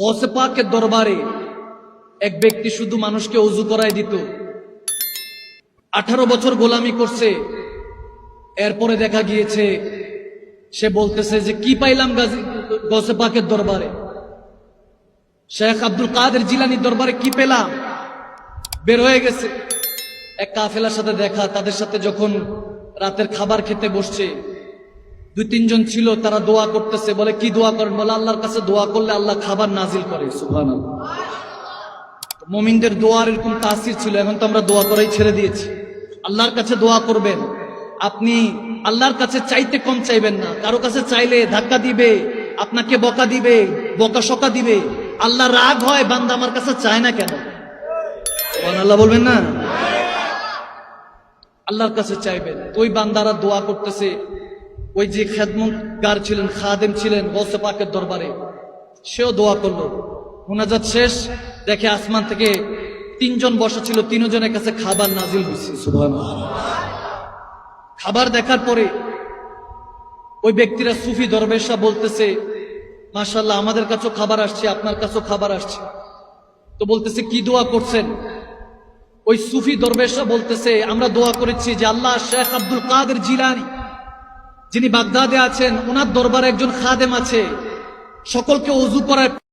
গসে পাকের দরবারে এক ব্যক্তি শুধু মানুষকে অজু করাই দিত। আঠারো বছর গোলামি করছে। এরপরে দেখা গিয়েছে, সে বলতেছে যে, কি পাইলাম গাজী গসে পাকের দরবারে? শেখ আব্দুল কাদের জিলানির দরবারে কি পেলাম? বের হয়ে গেছে। এক কাফেলার সাথে দেখা, তাদের সাথে যখন রাতের খাবার খেতে বসছে দুই, তিনজন ছিল, তারা দোয়া করতেছে, বলে, কি দোয়া করেন? বলে, আল্লাহর কাছে দোয়া করলে আল্লাহ খাবার নাজিল করে। মমিনদের দোয়ার এরকম তাসির ছিল, এখন তো আমরা দোয়া করাই ছেড়ে দিয়েছি। আল্লাহর কাছে দোয়া করবেন। আপনি আল্লাহর কাছে চাইতে কম চাইবেন না। কারও কাছে চাইলে ধাক্কা দিবে, আপনাকে বকা দিবে, বকা সকা দিবে। আল্লাহ রাগ হয়, বান্দা আমার কাছে চায় না কেন? আল্লাহ বলবেন না? আল্লাহর কাছে চাইবেন। ওই বান্দারা দোয়া করতেছে ওই যে খেদমতগার ছিলেন খাদেম ছিলেন গৌসে পাকের দরবারে সেও দোয়া করল। মোনাজাত শেষ দেখে আসমান থেকে তিনজন বসা ছিল তিনজনের কাছে খাবার নাজিল হয়েছে। খাবার দেখার পরে ওই ব্যক্তিরা সুফি দরবেশা বলতেছে মাশাল্লাহ আমাদের কাছেও খাবার আসছে আপনার কাছেও খাবার আসছে। তো বলতেছে কি দোয়া করছেন? ওই সুফি দরবেশা বলতেছে আমরা দোয়া করেছি যে আল্লাহ শেখ আব্দুল কাদের জিলানি যিনি বাগদাদে আছেন ওনার দরবারে একজন খাদেম আছে। সকলকে অজু করার